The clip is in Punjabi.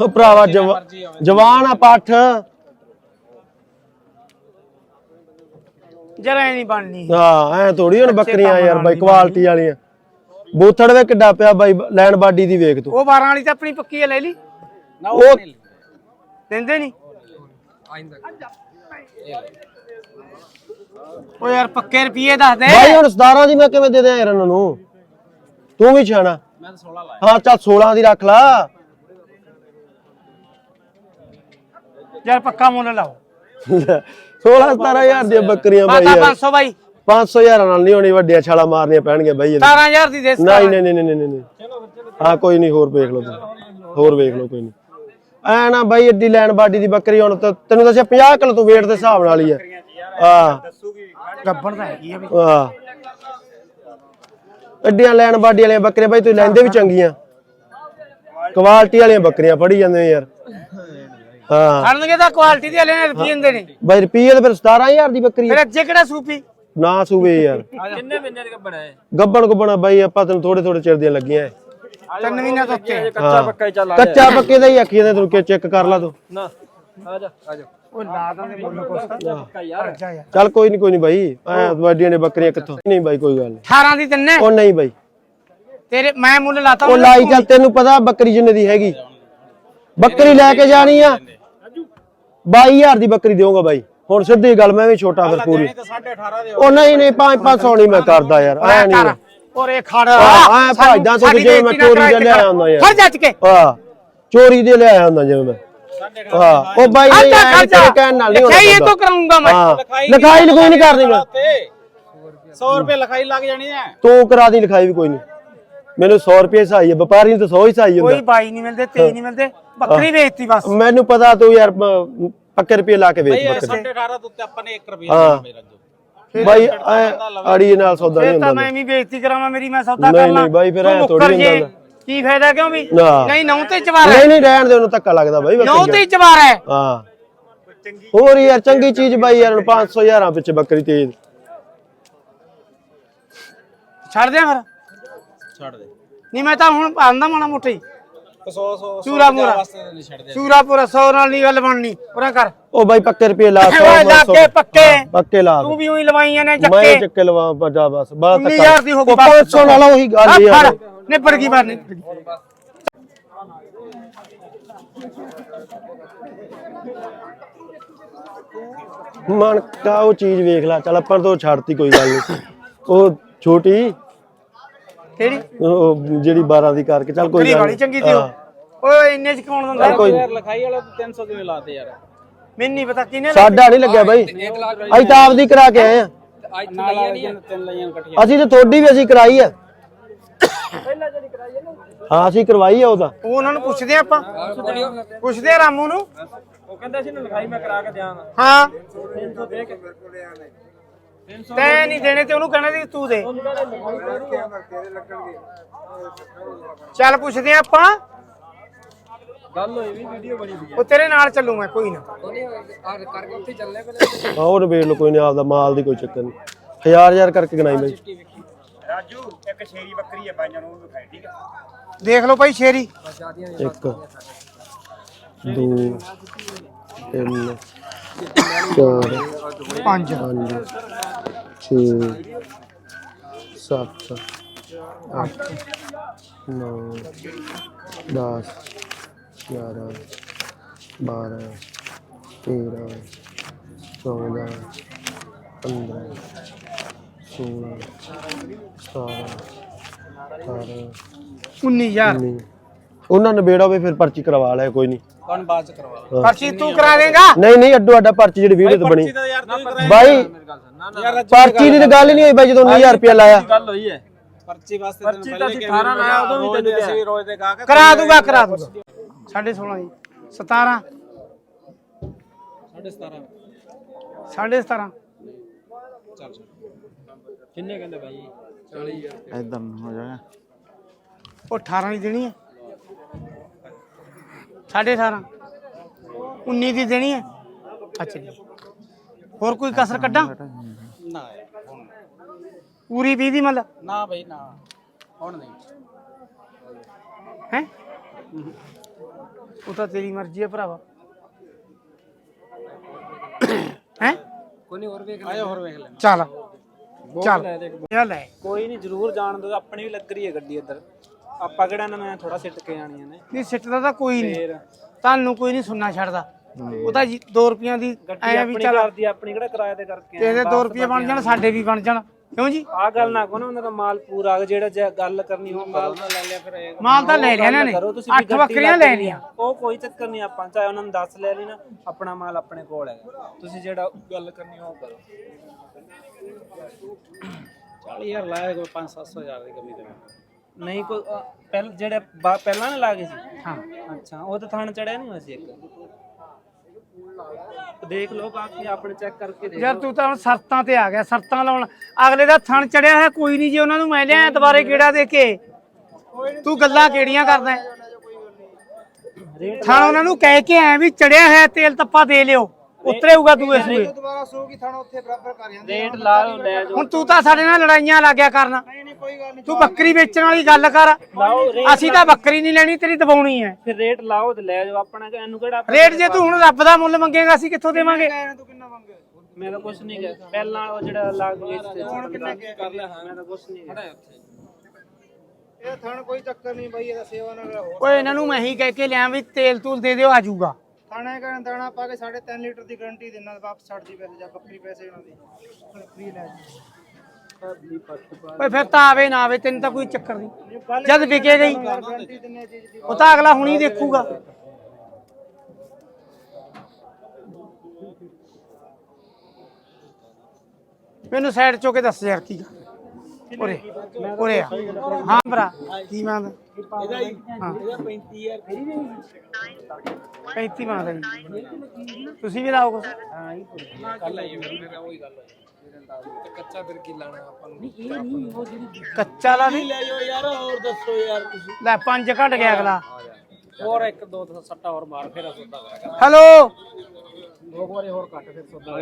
ਉਹ ਭਰਾਵਾ ਜਵਾ- ਜਵਾਨ ਆ ਪੱਠ। ਜਰਾ ਨਹੀਂ ਬਣਨੀ। ਹਾਂ ਐ ਥੋੜੀ ਹੁਣ ਬੱਕਰੀਆਂ ਯਾਰ ਬਾਈ ਕੁਆਲਿਟੀ ਵਾਲੀਆਂ। ਬੂਥੜ ਵੇ ਕਿੱਡਾ ਪਿਆ ਬਾਈ ਲੈਣ ਬਾਡੀ ਦੀ ਵੇਖ ਤੂੰ। ਉਹ 12 ਵਾਲੀ ਤਾਂ ਆਪਣੀ ਪੱਕੀ ਹੈ ਲੈ ਲਈ। ਉਹ ਦਿੰਦੇ ਨਹੀਂ। ਉਹ ਯਾਰ ਪੱਕੇ ਰੁਪਏ ਦੱਸ ਦੇ। ਬਾਈ ਹੁਣ 17 ਦੀ ਮੈਂ ਕਿਵੇਂ ਦੇ ਦਿਆਂ ਯਾਰ ਇਹਨਾਂ ਨੂੰ? ਤੂੰ ਵੀ ਛਾਣਾ ਮੈਂ ਤਾਂ 16 ਲਾਇਆ। ਹਾਂ ਚੱਲ 16 ਦੀ ਰੱਖ ਲਾ। ਯਾਰ ਪੱਕਾ ਮੁੱਲ ਲਾਓ। 16 17000 ਦੀਆਂ ਬੱਕਰੀਆਂ ਬਾਈ ਮਾਤਾ ਯਾਰ। 500 ਬਾਈ। 500 ਹਜ਼ਾਰਾਂ ਨਾਲ ਨਹੀਂ ਹੋਣੀ ਵੱਡੀਆਂ ਛਾਲਾ ਮਾਰਨੀਆਂ ਪੈਣਗੀਆਂ ਬਾਈ ਇਹਦੇ। 17000 ਦੀ ਦੇ ਨਹੀਂ ਨਹੀਂ ਨਹੀਂ ਨਹੀਂ ਨਹੀਂ। ਹਾਂ ਕੋਈ ਨਹੀਂ ਹੋਰ ਵੇਖ ਲਓ ਤੁਸੀਂ ਹੋਰ ਵੇਖ ਲਓ ਕੋਈ ਨਹੀਂ। ਐ ਨਾ ਬਾਈ ਏਡੀ ਲੈਣ ਬਾਡੀ ਦੀ ਬੱਕਰੀ ਹੁਣ ਤਾਂ ਤੈਨੂੰ ਦੱਸਿਆ 50 ਕਿਲੋ ਤੂੰ weight ਦੇ ਹਿਸਾਬ ਨਾਲ ਹੀ ਆ। ਆ ਗੱਬਣ ਤਾਂ ਹੈਗੀ ਆ ਵੀ। ਆ ਐਡੀਆਂ ਲੈਣ ਬਾਡੀ ਵਾਲੀਆਂ ਬੱਕਰੀਆਂ ਬਾਈ ਤੂੰ ਲੈਂਦੇ ਵੀ ਚੰਗੀਆਂ। ਕੁਆਲਿਟੀ ਵਾਲੀਆਂ ਬੱਕਰੀਆਂ ਫੜੀ ਜਾਂਦੇ ਨੇ ਯਾਰ। ਹਾਂ। ਖੜਨਗੇ ਤਾਂ ਕੁਆਲਿਟੀ ਦੇ ਹਲੇ ਨੇ ਰੁਪਏ ਦਿੰਦੇ ਨੇ ਬਾਈ ਰੁਪਈਏ ਤੇ ਫਿਰ 17000 ਦੀ ਬੱਕਰੀ ਆ। ਫਿਰ ਅੱਜੇ ਕਿਹੜਾ ਸੂਪੀ ਨਾ ਸੂਵੇ ਯਾਰ। ਕਿੰਨੇ ਮਹੀਨੇ ਦੇ ਬਣਾਏ ਗੱਬਣ ਗੁੱਬਣਾ ਬਾਈ ਆਪਾਂ ਤੈਨੂੰ ਥੋੜੇ ਥੋੜੇ ਚਿਰ ਦੀਆਂ ਲੱਗੀਆਂ ਐ। ਤਿੰਨ ਮਹੀਨਿਆਂ ਤੋਂ ਉੱਤੇ ਕੱਚਾ ਪੱਕਾ ਹੀ ਚੱਲ ਕੱਚਾ ਪੱਕੇ ਦਾ ਹੀ ਆਖੀ ਜਾਂਦੇ ਤੈਨੂੰ ਕਿ ਚੈੱਕ ਕਰ ਲਾ ਤੂੰ। ਨਾ ਆ ਜਾ। ਆ ਜਾ। ਉਹ ਲਾ ਦਾਂਗੇ ਮੁੱਲ ਕੋਸਾ ਪੱਕਾ ਯਾਰ। ਜਾ ਯਾਰ। ਚੱਲ ਕੋਈ ਨਹੀਂ ਕੋਈ ਨਹੀਂ ਬਾਈ। ਐ ਵੱਡੀਆਂ ਨੇ ਬੱਕਰੀਆਂ ਕਿੱਥੋਂ? ਨਹੀਂ ਬਾਈ ਕੋਈ ਗੱਲ ਨਹੀਂ 18 ਦੀ ਤਿੰਨੇ ਉਹ ਨਹੀਂ ਬਾਈ। ਤੇਰੇ ਮੈਂ ਮੁੱਲ ਲਾਤਾ ਉਹ ਲਾਈ ਚੱਲ ਤੈਨੂੰ ਪਤਾ ਬੱਕਰੀ ਜਿੰਨੇ ਦੀ ਹੈਗੀ। ਬੱਕਰੀ ਲੈ ਕੇ ਜਾਣੀ ਆ। 22000 ਦੀ ਬੱਕਰੀ ਦੇਵਾਂਗਾ ਬਾਈ। ਹੁਣ ਸਿੱਧੀ ਗੱਲ ਮੈਂ ਵੀ ਛੋਟਾ ਫਿਰ ਪੂਰੀ। ਤੇ 18.5 ਦੇ ਉਹ ਨਹੀਂ ਨਹੀਂ 5 500 ਨਹੀਂ ਮੈਂ ਕਰਦਾ ਯਾਰ ਐ ਨਹੀਂ। ਔਰੇ ਖੜ। ਹਾਂ, ਐਂ ਭੱਜਦਾ ਤੂੰ ਜਿਵੇਂ ਮੈਂ ਚੋਰੀ ਦੇ ਲਿਆਇਆ ਹੁੰਦਾ ਯਾਰ। ਫੜ ਜੱਜ ਕੇ ਆ ਚੋਰੀ ਦੇ ਲਿਆਇਆ ਹੁੰਦਾ ਜਿਵੇਂ ਮੈਂ। ਹਾਂ ਉਹ ਬਾਈ ਨਹੀਂ ਐਂ ਤੇਰੇ ਕਹਿਣ ਨਾਲ ਨਹੀਂ ਸਹੀ ਇਹ ਹੁੰਦਾ ਤੋਂ ਕਰਾਉਂਗਾ ਮੈਂ। ਹਾਂ ਲਿਖਾਈ ਲਿਖਾਈ ਨਹੀਂ ਕਰਨੀ ਮੈਂ। 100 ਰੁਪਏ ਲਿਖਾਈ ਲੱਗ ਜਾਣੀ ਹੈ ਤੂੰ ਕਰਾ ਦੀ ਲਿਖਾਈ ਵੀ ਕੋਈ ਨਹੀਂ। ਮੈਨੂੰ 100 ਰੁਪਏ ਸਹਾਈ ਹੈ ਵਪਾਰੀ ਨੂੰ ਤਾਂ 100 ਹੀ ਸਹਾਈ ਕੋਈ ਹੁੰਦਾ ਬਾਈ ਨਹੀਂ ਮਿਲਦੇ ਤੇ ਨਹੀਂ ਮਿਲਦੇ ਬੱਕਰੀ ਵੇਚਤੀ ਬਸ। ਮੈਨੂੰ ਪਤਾ ਤੂੰ ਯਾਰ ਪੱਕੇ ਰੁਪਏ ਲਾ ਕੇ ਵੇਚ ਬੱਕਰੀ। 18.5 ਤੋਂ ਉੱਤੇ ਆਪਾਂ ਨੇ 1 ਰੁਪਿਆ ਹਾਂ। ਮੇਰਾ ਜੋ। ਬਾਈ ਐਂ ਅੜੀ ਨਾਲ ਸੌਦਾ ਨਹੀਂ ਤਾਂ ਹੁੰਦਾ ਮੈਂ ਵੀ ਬੇਇੱਜ਼ਤੀ ਕਰਾਵਾਂ ਮੇਰੀ ਮੈਂ ਸੌਦਾ ਨਹੀਂ, ਕਰ ਲਾਂ ਨਹੀਂ ਬਾਈ, ਫਿਰ ਐਂ ਥੋੜ੍ਹੀ ਮੁੱਕਰ ਹੁੰਦਾ। ਕੀ ਫਾਇਦਾ ਕਿਉਂ ਵੀ। ਨਹੀਂ ਨੌ ਤੇ ਚਵਾਰ ਨਹੀਂ ਨਹੀਂ ਰਹਿਣ ਦੇ ਉਹਨੂੰ ਧੱਕਾ ਲੱਗਦਾ ਬਾਈ ਨੌ ਤੇ ਚਵਾਰ ਹੈ। ਹਾਂ। ਹੋਰ ਯਾਰ ਚੰਗੀ ਚੀਜ਼ ਬਾਈ ਯਾਰ ਹੁਣ 500 ਹਜ਼ਾਰਾਂ ਪਿੱਛੇ ਬੱਕਰੀ ਤੇਜ਼। ਛੱਡ ਦਿਆਂ ਫਿਰ। ਛੱਡ ਦੇ। ਨਹੀਂ ਮੈਂ ਤਾਂ ਹੁਣ ਆਂਦਾ ਮਾਣਾ ਮੋਟਾ ਹੀ। 100 100 ਚੂਰਾ ਮੂਰਾ ਵਾਸਤੇ ਤਾਂ ਨਹੀਂ ਛੱਡਦੇ। ਚੂਰਾ ਪੂਰਾ 100 ਨਾਲ ਨਹੀਂ ਗੱਲ ਬਣਨੀ। ਪੂਰਾ ਕਰ। ਉਹ ਬਾਈ ਪੱਕੇ ਰੁਪਏ ਲਾ ਸੌ, ਓਏ ਨੌ ਸੌ। ਲਾਗੇ ਪੱਕੇ ਪੱਕੇ ਲਾ ਤੂੰ ਵੀ ਉਹੀ ਲਵਾਈਆਂ ਨੇ ਮੈਂ ਜੱਕੇ ਚੱਕੇ ਲਵਾ ਬੱਜਾ ਬਸ। ਬਾਤ 19000 ਦੀ ਹੋ ਗਈ 500 ਨਾਲ ਉਹੀ ਗੱਲ ਆ। ਯਾਰ ਫੜ। ਨਿਬੜ ਗਈ ਬਾਤ ਨਿਬੜ ਗਈ। ਮਨ ਕਾ ਉਹ ਚੀਜ਼ ਵੇਖ ਲੈ। ਚੱਲ ਆਪਾਂ ਤੋਂ ਛੱਡਤੀ ਕੋਈ ਗੱਲ ਨਹੀਂ ਉਹ ਛੋਟੀ ਕਿਹੜੀ? ਉਹ ਜਿਹੜੀ 12 ਦੀ ਕਰਕੇ ਚੱਲ ਕੋਈ ਗੱਲ ਵਾਲੀ ਨੀ। ਚੰਗੀ ਸੀ ਉਹ। ਓਏ ਇੰਨੇ ਚ ਕੌਣ ਦਿੰਦਾ? ਕੋਈ। ਯਾਰ ਲਿਖਾਈ ਵਾਲਾ 300 ਕਿਵੇਂ ਲਾਤੇ ਯਾਰ? ਮੈਨੂੰ ਨਹੀਂ ਪਤਾ ਕਿਨੇ ਸਾਡਾ ਨਹੀਂ ਲੱਗਿਆ ਬਾਈ। ਅਸੀਂ ਤਾਂ ਆਪਦੀ ਕਰਾ ਕੇ ਆਏ ਆ। ਨਾਲ ਵਾਲੀਆਂ ਤਿੰਨ ਲਾਈਆਂ ਇਕੱਠੀਆਂ। ਅਸੀਂ ਤਾਂ ਤੁਹਾਡੀ ਵੀ ਅਸੀਂ ਕਰਾਈ ਆ। ਹਾਂ ਅਸੀਂ ਕਰਵਾਈ ਆ ਉਹਦਾ। ਉਹ ਉਹਨਾਂ ਨੂੰ ਪੁੱਛਦੇ ਆ ਆਪਾਂ। ਪੁੱਛਦੇ ਆ ਰਾਮੂ ਨੂੰ। ਉਹ ਕਹਿੰਦਾ ਸੀ ਨਾ ਲਿਖਾਈ ਮੈਂ ਕਰਾ ਕੇ ਦਿਆਂਗਾ ਹਾਂ। 300 ਦੇ ਕੇ। ਤੈਂ ਨਹੀਂ ਦੇਣੇ ਤੇ ਉਹਨੂੰ ਕਹਿਣਾ ਸੀ ਤੂੰ ਦੇ। ਚੱਲ ਪੁੱਛਦੇ ਆ ਆਪਾਂ। ਗੱਲ ਹੋਈ ਵੀ ਵੀਡੀਓ ਬਣੀ ਵੀ ਉਹ ਤੇਰੇ ਨਾਲ ਚੱਲੂ ਮੈਂ ਕੋਈ ਨਾ। ਹਾਂ ਉਹ ਵੇਖ ਲਓ ਕੋਈ ਨਹੀਂ ਆਪਦਾ ਮਾਲ ਦੀ ਕੋਈ ਚੱਕਰ ਨਹੀਂ। ਹਜ਼ਾਰ ਹਜ਼ਾਰ ਕਰਕੇ ਗਣਾਈ ਬਾਈ ਰਾਜੂ ਇੱਕ ਸ਼ੇਰੀ ਬੱਕਰੀ ਹੈ ਬਾਈਆਂ ਨੂੰ ਉਹ ਵਿਖਾਈ ਠੀਕ ਹੈ ਦੇਖ ਲਓ ਭਾਈ ਸ਼ੇਰੀ। ਇੱਕ ਦੋ ਤਿੰਨ ਚਾਰ ਪੰਜ। ਪੰਜ। ਛੇ ਸੱਤ ਅੱਠ ਨੌ ਦਸ ਗਿਆਰਾਂ ਬਾਰਾਂ ਤੇਰਾਂ ਚੌਦਾਂ ਪੰਦਰਾਂ ਸੋਲਾਂ ਸਤਾਰਾਂ ਅਠਾਰਾਂ 19000 ਉੱਨੀ। ਉਹਨਾਂ ਨੇ ਬੇੜਾ ਹੋਵੇ ਫਿਰ ਪਰਚੀ ਕਰਵਾ ਲਿਆ ਕੋਈ ਨਹੀਂ। ਤੁਹਾਨੂੰ ਬਾਅਦ ਚ ਕਰਵਾ ਲਾ? ਪਰਚੀ ਤੂੰ ਕਰਾ ਦੇਗਾ ਨਹੀਂ ਨਹੀਂ ਅੱਡੋ ਅੱਡਾ ਪਰਚੀ ਜਿਹੜੀ ਵੀਡੀਓ ਤੇ ਬਣੀ ਬਾਈ ਪਰਚੀ ਦੀ ਤਾਂ ਗੱਲ ਹੀ ਨਹੀਂ ਹੋਈ ਬਾਈ ਜਦੋਂ 19000 ਰੁਪਇਆ ਲਾਇਆ। ਗੱਲ ਹੋਈ ਹੈ ਪਰਚੀ ਵਾਸਤੇ ਪਰਚੀ ਤਾਂ 18 ਲਾਇਆ ਉਦੋਂ ਵੀ ਤੈਨੂੰ ਕਿਹਾ। ਅਸੀਂ ਰੋਜ਼ ਦੇ ਗਾ ਕੇ ਕਰਾ ਦੂਗਾ ਕਰਾ ਦੂਗਾ। 16.5 ਜੀ। 17 17.5 17.5 ਚੱਲ। ਕਿੰਨੇ ਕਹਿੰਦੇ ਭਾਈ 40000 ਇਦਾਂ ਹੋ ਜਾਣਾ ਉਹ 18 ਦੀ ਦੇਣੀ ਹੈ 18.5 19 ਦੀ ਦੇਣੀ ਹੈ ਅੱਛਾ ਜੀ। ਹੋਰ ਕੋਈ ਕਸਰ ਕੱਢਾਂ? ਨਾ ਯਾਰ ਹੁਣ ਪੂਰੀ 20 ਦੀ ਮਤਲਬ? ਨਾ ਭਾਈ ਨਾ। ਹੁਣ ਨਹੀਂ। ਹੈ? ਉਹ ਤਾਂ ਤੇਰੀ ਮਰਜ਼ੀ ਹੈ ਭਰਾਵਾ। ਹੈ? ਕੋਈ ਨਹੀਂ ਹੋਰ ਵੇਖ ਆਇਆ ਹੋਰ ਵੇਖ ਲੈ ਚੱਲ। ਚੱਲ ਚੱਲ। ਲੈ ਕੋਈ ਨਹੀਂ ਜ਼ਰੂਰ ਜਾਣ ਦੋ ਆਪਣੀ ਵੀ ਲੱਗ ਰਹੀ ਹੈ ਗੱਡੀ ਇੱਧਰ। ਆਪਾਂ ਕਿਹੜਾ ਨੂੰ ਥੋੜਾ ਸਿੱਟ ਕੇ ਆਣੀਆਂ ਨੇ। ਨਹੀਂ ਸਿੱਟਦਾ ਤਾਂ ਕੋਈ ਨਹੀਂ ਫੇਰ। ਤੁਹਾਨੂੰ ਕੋਈ ਨਹੀਂ ਸੁਣਨਾ ਛੱਡਦਾ। ਉਹ ਤਾਂ 2 ਰੁਪਈਆਂ ਦੀ ਐ ਵੀ ਆਪਣੀ ਚੱਲ ਕਰਦੀ ਆਪਣੀ ਕਿਹੜਾ ਕਿਰਾਏ ਤੇ ਕਰਕੇ ਤੇਰੇ 2 ਰੁਪਏ ਬਣ ਜਾਣ ਸਾਡੇ ਵੀ ਬਣ ਜਾਣ। ਕਿਉਂ ਜੀ? ਆ ਗੱਲ ਨਾ ਕੋ ਨਾ ਉਹਨਾਂ ਦਾ ਮਾਲ ਪੂਰਾ ਜਿਹੜਾ ਜੇ ਗੱਲ ਕਰਨੀ ਉਹ ਮਾਲ ਤਾਂ ਲੈ ਲਿਆ ਫਿਰ ਇਹ ਮਾਲ ਤਾਂ ਲੈ ਲਿਆ ਇਹਨਾਂ ਨੇ। ਅੱਠ ਬੱਕਰੀਆਂ ਲੱਗ ਲੈ ਰਹੀ ਲਈਆਂ ਆ। ਉਹ ਕੋਈ ਚੱਕਰ ਨਹੀਂ ਆਪਾਂ ਚਾਹੇ ਉਹਨਾਂ ਨੂੰ 10 ਲੈ ਲਈ ਨਾ ਆਪਣਾ ਮਾਲ ਆਪਣੇ ਕੋਲ ਹੈਗਾ ਤੁਸੀਂ ਜਿਹੜਾ ਗੱਲ ਕਰਨੀ ਉਹ ਕਰੋ। 40000 ਲਾਇਆ ਕੋਈ 5-700 ਹਜ਼ਾਰ ਦੀ ਕਮੀ ਤੇ ਨਹੀਂ। ਅ, ਪਹਿਲ ਜਿਹੜੇ ਬਾ- ਪਹਿਲਾਂ ਨੇ ਲਾ ਗਏ ਸੀ? ਹਾਂ। ਅੱਛਾ ਉਹ ਤਾਂ ਥਾਣ ਚੜਿਆ ਨਹੀਂ ਹੋਇਆ ਸੀ ਇੱਕ? ਦੇਖ ਲਓ ਬਾਕੀ ਆਪਣੇ ਚੈੱਕ ਕਰਕੇ ਦੇਖ ਯਾਰ ਤੂੰ ਤਾਂ ਹੁਣ ਸ਼ਰਤਾਂ ਤੇ ਆ ਗਿਆ ਸ਼ਰਤਾਂ ਲਾਉਣ। ਅਗਲੇ ਦਾ ਥਣ ਚੜਿਆ ਹੋਇਆ ਕੋਈ ਨਹੀਂ ਜੇ ਉਹਨਾਂ ਨੂੰ ਮੈਂ ਲਿਆ ਦੁਬਾਰੇ ਕਿਹੜਾ ਦੇ ਕੇ। ਤੂੰ ਗੱਲਾਂ ਕਿਹੜੀਆਂ ਕਰਦਾ ਹੈ? ਥਣ ਉਹਨਾਂ ਨੂੰ ਕਹਿ ਕੇ ਆਇਆ ਵੀ ਚੜਿਆ ਹੋਇਆ ਤੇਲ ਤੱਪਾ ਦੇ ਲਿਓ। ਉਤਰੇਊਗਾ ਦੂਏ ਸੂਏ ਦੁਬਾਰਾ ਸੋ ਕੀ ਥਾਣਾ ਉੱਥੇ ਬਰਾਬਰ ਕਰ ਜਾਂਦੇ ਰੇਟ ਲਾ ਲਓ ਲੈ ਜਾਓ। ਹੁਣ ਤੂੰ ਤਾਂ ਸਾਡੇ ਨਾਲ ਲੜਾਈਆਂ ਲੱਗਿਆ ਕਰਨਾ। ਤੂੰ ਬੱਕਰੀ ਵੇਚਣ ਵਾਲੀ ਗੱਲ ਕਰ। ਅਸੀਂ ਤਾਂ ਬੱਕਰੀ ਨਹੀਂ ਲੈਣੀ ਤੇਰੀ ਦਬਾਉਣੀ ਹੈ। ਫਿਰ ਰੇਟ ਲਾਓ ਤੇ ਲੈ ਜਾਓ ਆਪਣਾ ਕਿ ਇਹਨੂੰ ਕਿਹੜਾ ਰੇਟ ਜੇ ਤੂੰ ਹੁਣ ਰੱਬ ਦਾ ਮੁੱਲ ਮੰਗੇਗਾ ਅਸੀਂ ਕਿੱਥੋਂ ਦੇਵਾਂਗੇ? ਤੂੰ ਕਿੰਨਾ ਮੰਗੇ ਮੈਂ ਤਾਂ ਕੁਛ ਨਹੀਂ ਕਿਹਾ। ਪਹਿਲਾਂ ਉਹ ਜਿਹੜਾ ਲਾਗ ਵੇਚਦੇ ਹੁਣ ਕਿੰਨਾ ਕਰ ਲਿਆ ਮੈਂ ਤਾਂ ਕੁਛ ਨਹੀਂ ਖੜਾ ਇਹ ਥਾਣ ਕੋਈ ਚੱਕਰ ਨਹੀਂ ਬਾਈ ਇਹਦਾ ਸੇਵਾ ਨਾਲ ਹੋਰ ਓਏ ਇਹਨਾਂ ਨੂੰ ਮੈਂ ਹੀ ਕਹਿ ਕੇ ਲਿਆ ਵੀ ਤੇਲ ਤੂਲ ਦੇ ਦਿਓ ਆ ਜਾਊਗਾ। ਥਾਣੇ ਕਰਨ ਦਾਣਾ ਪਾ ਕੇ 3.5 ਲੀਟਰ ਦੀ ਗਾਰੰਟੀ ਦੇਣਾ ਵਾਪਸ ਛੱਡ ਦੀ ਪੈਸੇ ਜਾਂ ਬੱਕਰੀ ਪੈਸੇ ਇਹਨਾਂ ਦੀ। ਫ੍ਰੀ ਲੈ ਜੀ। ਓਏ ਫਿਰ ਤਾਂ ਆਵੇ ਨਾ ਆਵੇ, ਤੈਨੂੰ ਤਾਂ ਕੋਈ ਚੱਕਰ ਨਹੀਂ। ਜਦ ਵਿਕੇ ਗਈ, ਉਹ ਤਾਂ ਅਗਲਾ ਹੁਣੀ ਦੇਖੂਗਾ। ਮੈਨੂੰ ਸਾਈਡ ਚੋ ਕੇ ਦੱਸ ਯਾਰ ਕੀ ਉਰੇ ਉਰੇ ਆ। ਹਾਂ ਭਰਾ, ਕੀ ਮੰਗਦਾ ਇਹਦਾ ਇਹਦਾ 35000 35 ਮੰਗਦਾ ਜੀ। ਤੁਸੀਂ ਵੀ ਲਾਓ ਹਾਂ ਹੀ ਕੱਲ ਆਈ ਮੇਰਾ ਉਹੀ ਗੱਲ ਹੈ ਕੱਚਾ ਫਿਰ ਕੀ ਲਾਣਾ ਆਪਾਂ ਨੂੰ? ਇਹ ਨਹੀਂ ਉਹ ਜਿਹੜੀ ਕੱਚਾ ਲਾ ਨਹੀਂ ਲੈ ਜਾਓ ਯਾਰ ਹੋਰ ਦੱਸੋ ਯਾਰ ਤੁਸੀਂ। ਲੈ ਪੰਜ ਘਟ ਗਿਆ ਅਗਲਾ। ਹੋਰ ਇੱਕ ਦੋ ਸੱਟਾ ਹੋਰ ਮਾਰ ਫਿਰ ਸੌਦਾ ਕਰਾਂਗੇ। ਹੈਲੋ ਦੋ ਵਾਰੀ ਹੋਰ ਕੱਟ ਫਿਰ ਸੌਦਾ